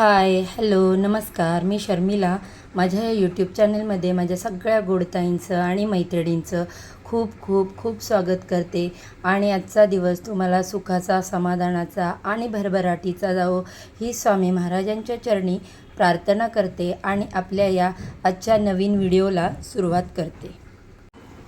Hi hello नमस्कार. मी शर्मिला. माझ्या या यूट्यूब चॅनलमध्ये माझ्या सगळ्या गोडताईंचं आणि मैत्रिणींचं खूप खूप खूप स्वागत करते. आणि आजचा दिवस तुम्हाला सुखाचा समाधानाचा आणि भरभराटीचा जावो ही स्वामी महाराजांच्या चरणी प्रार्थना करते आणि आपल्या या आजच्या नवीन व्हिडिओला सुरुवात करते.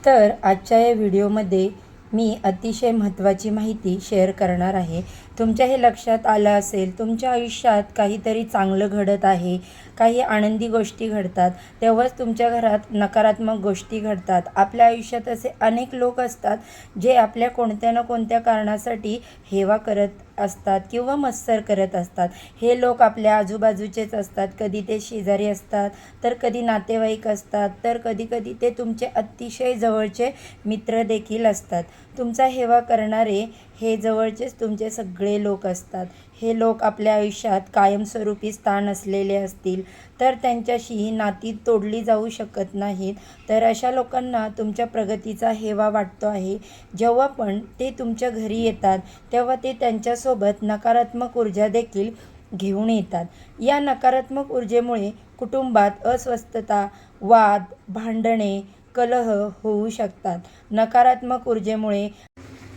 तर आजच्या या व्हिडिओमध्ये मी अतिशय महत्त्वाची माहिती शेअर करणार आहे. तुमच्या हे लक्षात आलं असेल तुमच्या आयुष्यात काहीतरी चांगलं घडत आहे काही आनंदी गोष्टी घडतात तेव्हाच तुमच्या घरात नकारात्मक गोष्टी घडतात. आपल्या आयुष्यात असे अनेक लोक असतात जे आपल्या कोणत्या ना कोणत्या कारणासाठी हेवा करत असतात किंवा मत्सर करत असतात. हे लोक आपल्या आजूबाजूचेच असतात. कधी ते शेजारी असतात तर कधी नातेवाईक असतात तर कधी कधी ते तुमचे अतिशय जवळचे मित्र देखील असतात. तुमचा हेवा करणारे हे जवळचेच तुमचे सगळे लोक असतात. हे लोक आपल्या आयुष्यात कायमस्वरूपी स्थान असलेले असतील तर त्यांच्याशी नाती तोडली जाऊ शकत नाहीत. तर अशा लोकांना तुमच्या प्रगतीचा हेवा वाटतो आहे. जेव्हा पण ते तुमच्या घरी येतात तेव्हा ते त्यांच्यासोबत नकारात्मक ऊर्जा देखील घेऊन येतात. या नकारात्मक ऊर्जेमुळे कुटुंबात अस्वस्थता वाद भांडणे कलह होऊ शकतात. नकारात्मक ऊर्जेमुळे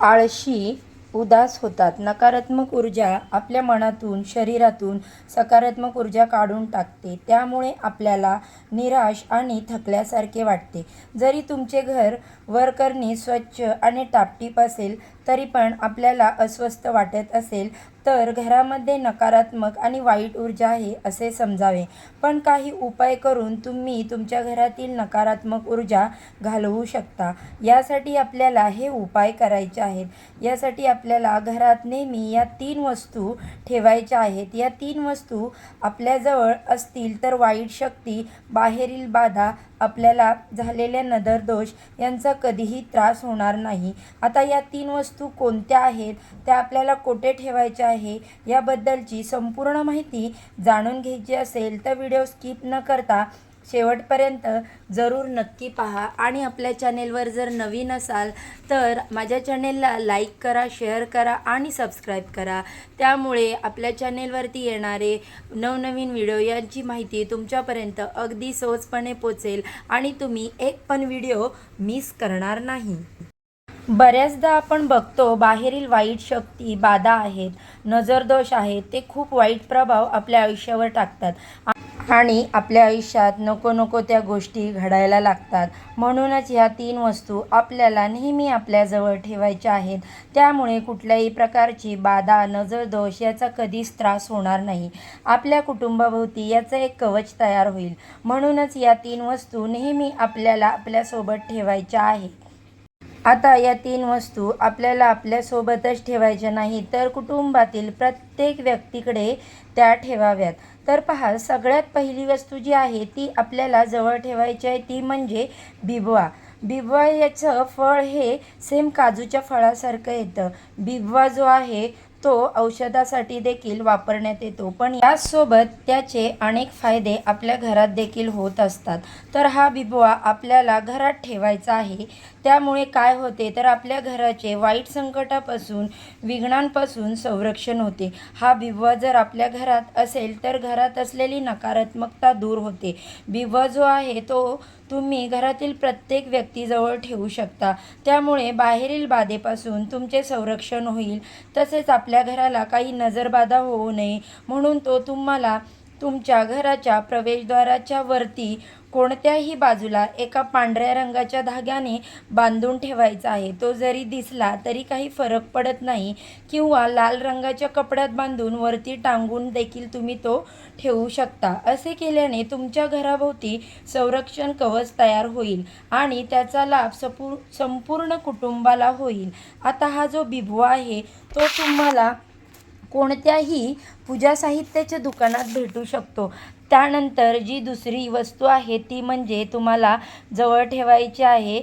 आळशी उदास होतात. नकारात्मक ऊर्जा आपल्या मनातून शरीरातून सकारात्मक ऊर्जा काढून टाकते. त्यामुळे आपल्याला निराश आणि थकल्यासारखे वाटते. जरी तुमचे घर वरकरणी स्वच्छ आणि टापटीप असेल तरी पण आपल्याला अस्वस्थ वाटत असेल तर घरामध्ये नकारात्मक आणि वाईट ऊर्जा आहे असे समजावे. पण काही उपाय करून तुम्ही तुमच्या घरातील नकारात्मक ऊर्जा घालवू शकता. यासाठी आपल्याला हे उपाय करायचे आहेत. यासाठी आपल्याला घरात नेहमी या तीन वस्तू ठेवायच्या आहेत. या तीन वस्तू आपल्याजवळ असतील तर वाईट शक्ती बाहेरील बाधा आपल्याला झालेल्या नदरदोष यांचा कधीही त्रास होणार नाही. आता या तीन वस्तू कोणत्या आहेत? त्या आपल्याला कोठे ठेवायच्या आहेत? आहे. याबद्दलची संपूर्ण माहिती जाणून घ्यायची असेल तर व्हिडिओ स्किप न करता शेवटपर्यंत जरूर नक्की पहा. आणि आपल्या चॅनेलवर जर नवीन असाल तर माझ्या चॅनेलला लाईक करा शेअर करा आणि सबस्क्राईब करा. त्यामुळे आपल्या चॅनेलवरती येणारे नवनवीन व्हिडिओ यांची माहिती तुमच्यापर्यंत अगदी सहजपणे पोचेल आणि तुम्ही एक पण व्हिडिओ मिस करणार नाही. बऱ्याचदा आपण बघतो बाहेरील वाईट शक्ती बाधा आहेत नजरदोष आहेत ते खूप वाईट प्रभाव आपल्या आयुष्यावर टाकतात. आणि आपल्या आयुष्यात नको नको त्या गोष्टी घडायला लागतात. म्हणूनच ह्या तीन वस्तू आपल्याला नेहमी आपल्याजवळ ठेवायच्या आहेत. त्यामुळे कुठल्याही प्रकारची बाधा नजरदोष याचा कधीच त्रास होणार नाही. आपल्या कुटुंबाभोवती याचं एक कवच तयार होईल. म्हणूनच या तीन वस्तू नेहमी आपल्याला आपल्यासोबत ठेवायच्या आहेत. आता या तीन वस्तू आपल्याला आपल्यासोबतच ठेवायच्या नाही तर कुटुंबातील प्रत्येक व्यक्तीकडे त्या ठेवाव्यात. तर पहा सगळ्यात पहिली वस्तू जी आहे ती आपल्याला जवळ ठेवायची आहे ती म्हणजे बिबवा. बिबवा याचं फळ हे सेम काजूच्या फळासारखं येतं. बिबवा जो आहे तो औषधासाठी देखील वापरण्यात येतो. पण याचसोबत त्याचे अनेक फायदे आपल्या घरात देखील होत असतात. तर हा बिबवा आपल्याला घरात ठेवायचा आहे. त्यामुळे काय होते तर आपल्या घराचे वाईट संकटापासून विघ्नांपासून संरक्षण होते. हा बिबवा जर आपल्या घरात असेल तर घरात असलेली नकारात्मकता दूर होते. बिबवा जो आहे तो तुम्ही घरातील प्रत्येक व्यक्तीजवळ ठेवू शकता. त्यामुळे बाहेरील बाधेपासून तुमचे संरक्षण होईल. तसेच आपल्या घराला काही नजरबाधा होऊ नये. म्हणून तो तुम्हाला तुमच्या घराच्या प्रवेशद्वाराच्या वरती कोणत्याही बाजूला एका पांढऱ्या रंगाच्या धाग्याने बांधून ठेवायचा आहे. तो जरी दिसला तरी काही फरक पडत नाही किंवा लाल रंगाच्या कपड्यात बांधून वरती टांगून देखील तुम्ही तो ठेवू शकता. असे केल्याने तुमच्या घराभोवती संरक्षण कवच तयार होईल आणि त्याचा लाभ सपू संपूर्ण कुटुंबाला होईल. आता हा जो बिभवा आहे तो तुम्हाला कोणत्याही पूजा साहित्याच्या दुकानात भेटू शकतो. त्यानंतर जी दुसरी वस्तू आहे ती म्हणजे तुम्हाला जवळ ठेवायची आहे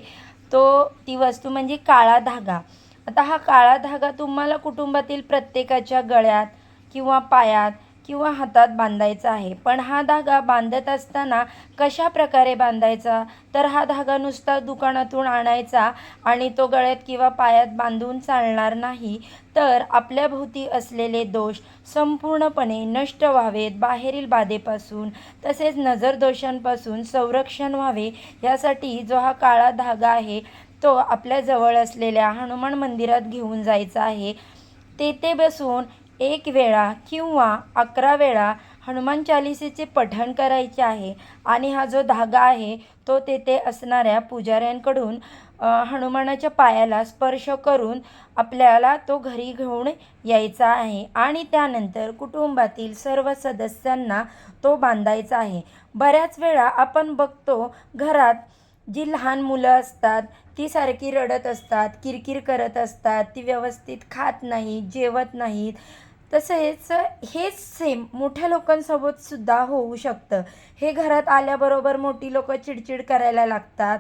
तो ती वस्तू म्हणजे काळा धागा. आता हा काळा धागा तुम्हाला कुटुंबातील प्रत्येकाच्या गळ्यात किंवा पायात किंवा हातात बांधायचा आहे. पण हा धागा बांधत असताना कशा प्रकारे बांधायचा? तर हा धागा नुसता दुकानातून आणायचा आणि तो गळ्यात किंवा पायात बांधून चालणार नाही. तर आपल्या भोवती असलेले दोष संपूर्णपणे नष्ट व्हावेत बाहेरील बाधेपासून तसेच नजरदोषांपासून संरक्षण व्हावे यासाठी जो हा काळा धागा आहे तो आपल्या जवळ असलेल्या हनुमान मंदिरात घेऊन जायचा आहे. तेथे बसून एक वेळा किंवा अकरा वेळा हनुमान चालिसेचे पठण करायचे आहे. आणि हा जो धागा आहे तो तेथे असणाऱ्या पुजाऱ्यांकडून हनुमानाच्या पायाला स्पर्श करून आपल्याला तो घरी घेऊन यायचा आहे. आणि त्यानंतर कुटुंबातील सर्व सदस्यांना तो बांधायचा आहे. बऱ्याच वेळा आपण बघतो घरात जी लहान मुलं असतात ती सारखी रडत असतात किरकिर करत असतात ती व्यवस्थित खात नाहीत जेवत नाहीत. तसेच हेच सेम मोठ्या लोकांसोबत सुद्धा होऊ शकतं. हे घरात आल्याबरोबर मोठी लोकं चिडचिड करायला लागतात.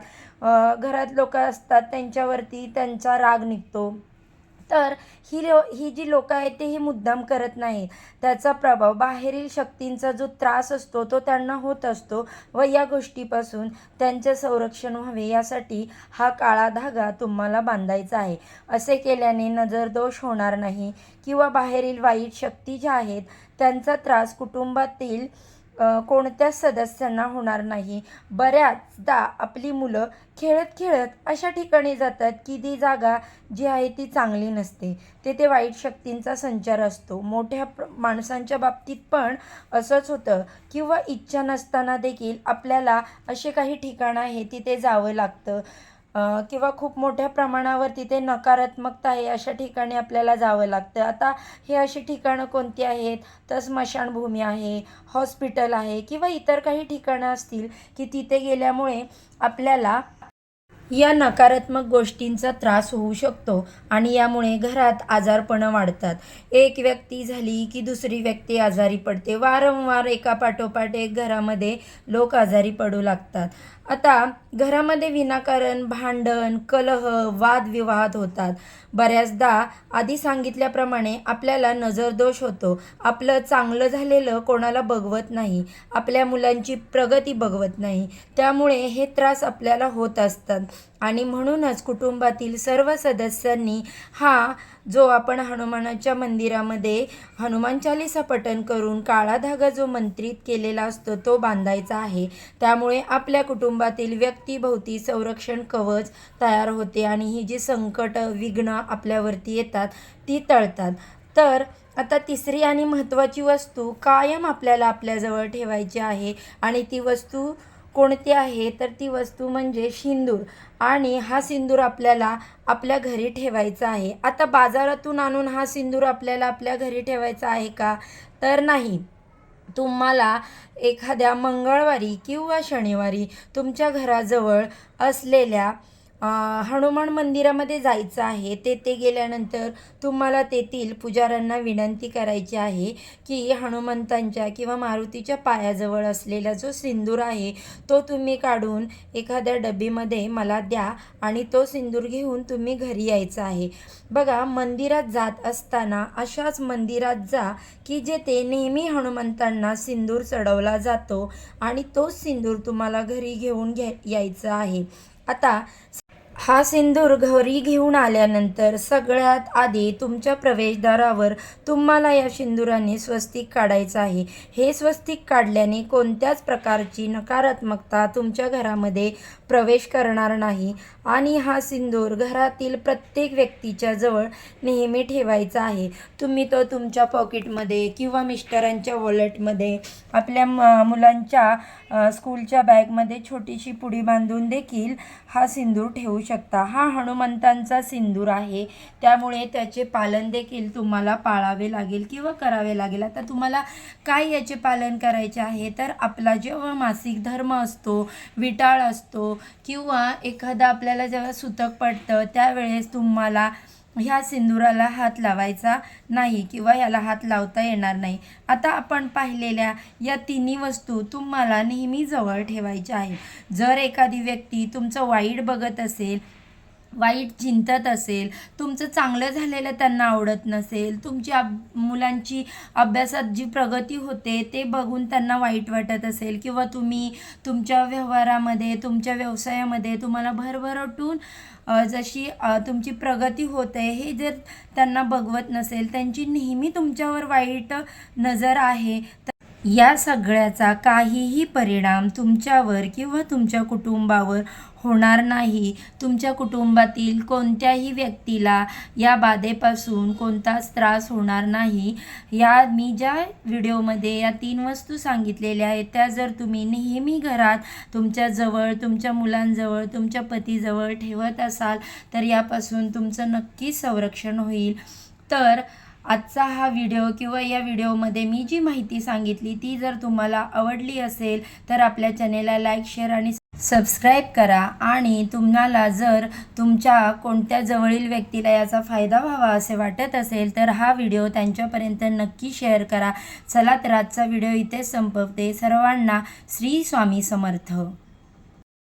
घरात लोकं असतात त्यांच्यावरती त्यांचा राग निघतो. तर ही लो ही जी लोकं आहेत ते ही मुद्दाम करत नाहीत. त्याचा प्रभाव बाहेरील शक्तींचा जो त्रास असतो तो त्यांना होत असतो व या गोष्टीपासून त्यांचे संरक्षण व्हावे यासाठी हा काळा धागा तुम्हाला बांधायचा आहे. असे केल्याने नजरदोष होणार नाही किंवा बाहेरील वाईट शक्ती ज्या आहेत त्यांचा त्रास कुटुंबातील कोणत्या कोणत्याच सदस्यांना होणार नाही. बऱ्याचदा आपली मुलं खेळत खेळत अशा ठिकाणी जातात की ती जागा जी आहे ती चांगली नसते. तेथे वाईट शक्तींचा संचार असतो. मोठ्या प्र माणसांच्या बाबतीत पण असंच होतं किंवा इच्छा नसताना देखील आपल्याला असे काही ठिकाणं आहे तिथे जावं लागतं. किंवा खूप मोठ्या प्रमाणावर तिथे नकारात्मकता आहे अशा ठिकाणी आपल्याला जावं लागतं. आता हे अशी ठिकाणं कोणती आहेत? तर स्मशानभूमी आहे हॉस्पिटल आहे किंवा इतर काही ठिकाणं असतील की तिथे गेल्यामुळे आपल्याला या नकारात्मक गोष्टींचा त्रास होऊ शकतो आणि यामुळे घरात आजारपणं वाढतात. एक व्यक्ती झाली की दुसरी व्यक्ती आजारी पडते. वारंवार एका पाठोपाठ एक घरामध्ये लोक आजारी पडू लागतात. आता घरामध्ये विनाकारण भांडण कलह वादविवाद होतात. बऱ्याचदा आधी सांगितल्याप्रमाणे आपल्याला नजरदोष होतो. आपलं चांगलं झालेलं कोणाला बघवत नाही. आपल्या मुलांची प्रगती बघवत नाही. त्यामुळे हे त्रास आपल्याला होत असतात. आणि म्हणूनच कुटुंबातील सर्व सदस्यांनी हा जो आपण हनुमानाच्या मंदिरामध्ये हनुमान चालिसा पठण करून काळा धागा जो मंत्रित केलेला असतो तो बांधायचा आहे. त्यामुळे आपल्या कुटुंबातील व्यक्तीभोवती संरक्षण कवच तयार होते आणि ही जी संकट विघ्न आपल्यावरती येतात ती टळतात. तर आता तिसरी आणि महत्त्वाची वस्तू कायम आपल्याला आपल्याजवळ ठेवायची आहे आणि ती वस्तू कोणती आहे तर ती वस्तू म्हणजे सिंदूर. आणि हा सिंदूर आपल्याला आपल्या घरी ठेवायचा आहे. आता बाजारातून आणून हा सिंदूर आपल्याला आपल्या घरी ठेवायचा आहे का? तर नाही. तुम्हाला एखाद्या मंगळवारी किंवा शनिवारी तुमच्या घराजवळ असलेल्या हनुमान मंदिरामध्ये जायचं आहे. तेथे गेल्यानंतर तुम्हाला तेथील पुजाऱ्यांना विनंती करायची आहे की हनुमंतांच्या किंवा मारुतीच्या पायाजवळ असलेला जो सिंदूर आहे तो तुम्ही काढून एखाद्या डबीमध्ये मला द्या आणि तो सिंदूर घेऊन तुम्ही घरी यायचं आहे. बघा मंदिरात जात असताना अशाच मंदिरात जा की जेथे नेहमी हनुमंतांना सिंदूर चढवला जातो आणि तोच सिंदूर तुम्हाला घरी घेऊन घ्या यायचं आहे. आता हा सिंदूर घरी घेऊन आल्यानंतर सगळ्यात आधी तुमच्या प्रवेशद्वारावर तुम्हाला या सिंदुराने स्वस्तिक काढायचं आहे. हे स्वस्तिक काढल्याने कोणत्याच प्रकारची नकारात्मकता तुमच्या घरामध्ये प्रवेश करणार नाही. आणि हा सिंदूर घरातील प्रत्येक व्यक्तीच्या जवळ नेहमी ठेवायचा आहे. तुम्ही तो तुमच्या पॉकेटमध्ये किंवा मिस्टरांच्या वॉलेटमध्ये आपल्या म मुलांच्या स्कूलच्या बॅगमध्ये छोटीशी पुडी बांधून देखील हा सिंदूर ठेवू शकता. शकता. हा हनुमंतांचा सिंदूर आहे. त्यामुळे त्याचे पालन देखील तुम्हाला पाळावे लागेल किंवा करावे लागेल. आता तुम्हाला काय याचे पालन करायचे आहे? तर आपला जेव्हा मासिक धर्म असतो विटाळ असतो किंवा एखादा आपल्याला जेव्हा सुतक पडतं त्यावेळेस तुम्हाला ह्या सिंदुराला हात लावायचा नाही किंवा याला हात लावता येणार नाही. आता आपण पाहिलेल्या या तिन्ही वस्तू तुम्हाला नेहमी जवळ ठेवायच्या आहेत. जर एखादी व्यक्ती तुमचं वाईट बघत असेल वाईट चिंतत असेल तुमचं चांगलं झालेलं त्यांना आवडत नसेल तुमची अब मुलांची अभ्यासात जी प्रगती होते ते बघून त्यांना वाईट वाटत असेल किंवा तुम्ही तुमच्या व्यवहारामध्ये तुमच्या व्यवसायामध्ये तुम्हाला भरभरटून जशी तुमची प्रगती होते हे जर त्यांना बघवत नसेल त्यांची नेहमी तुमच्यावर वाईट नजर आहे तर या सगळ्याचा काहीही परिणाम तुमच्यावर किंवा तुमच्या कुटुंबावर होणार नाही. तुमच्या कुटुंबातील कोणत्याही व्यक्तीला या बाधेपासून कोणताच त्रास होणार नाही. या मी ज्या व्हिडिओमध्ये या तीन वस्तू सांगितलेल्या आहेत त्या जर तुम्ही नेहमी घरात तुमच्या जवळ तुमच्या मुलांजवळ तुमच्या पतीजवळ ठेवत असाल तर यापासून तुमचं नक्कीच संरक्षण होईल. तर आजचा हा व्हिडिओ किंवा या व्हिडिओमध्ये मी जी माहिती सांगितली ती जर तुम्हाला आवडली असेल तर आपल्या चॅनेलला लाईक शेअर आणि सबस्क्राईब करा आणि तुम्हाला जर तुमच्या कोणत्या जवळील व्यक्तीला याचा फायदा व्हावा असे वाटत असेल तर हा व्हिडिओ त्यांच्यापर्यंत नक्की शेअर करा. चला तर आजचा व्हिडिओ इथेच संपवते. सर्वांना श्री स्वामी समर्थ.